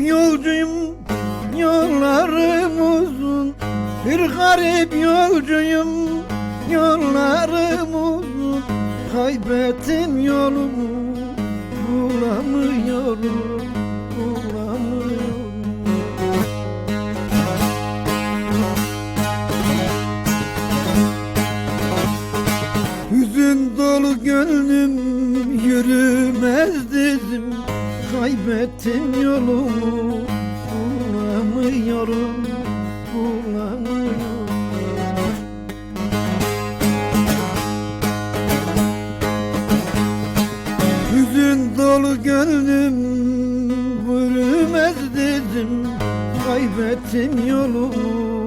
yolcuyum Yollarım uzun. Bir garip yolcuyum Yollarım uzun. Kaybettim yolumu Kaybettim yolumu bulamıyorum Bulamıyorum. Hüzün dolu gönlüm yürümez dizim Kaybettim yolumu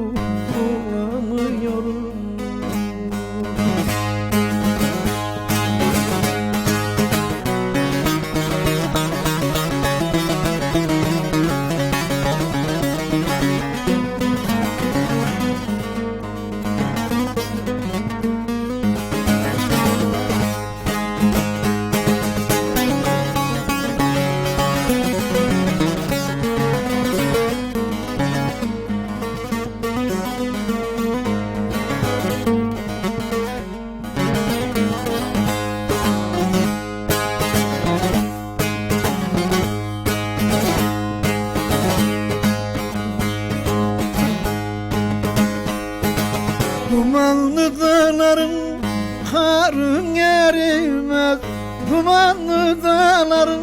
Dumanlı dağların karın erimez. Dumanlı dağların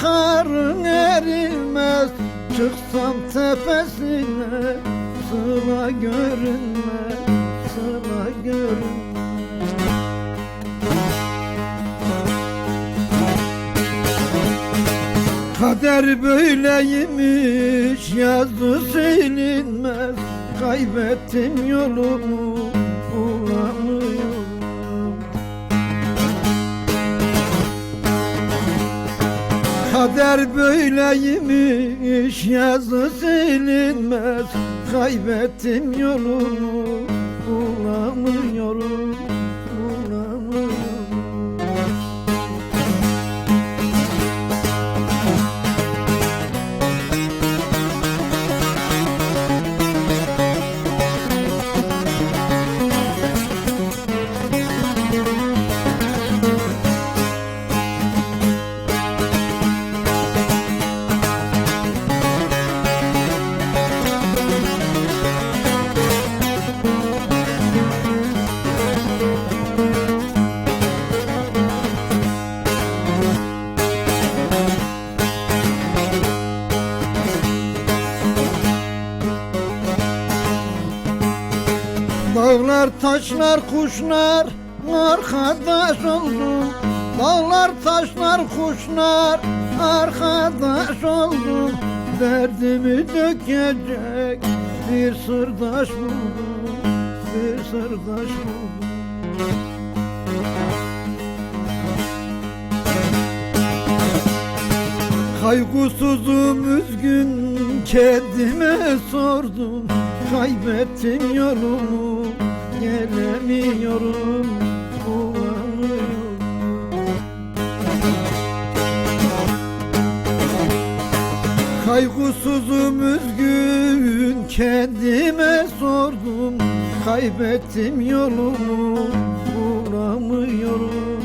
karın erimez. Çıksam tepesine sıla görünmez Sıla görünmez. Kader böyleymiş yazı silinmez Kaybettim yolumu bulamıyorum. Kader böyleymiş yazı silinmez. Kaybettim yolumu bulamıyorum Bulamıyorum Dağlar taşlar kuşlar arkadaş oldu Dağlar taşlar kuşlar arkadaş oldu Derdimi dökecek bir sırdaş buldum Bir sırdaş buldum Kaygısızım üzgün kendime sordum. Kaybettim yolumu gelemiyorum bulamıyorum. Kaygısızım üzgün kendime sordum. Kaybettim yolumu bulamıyorum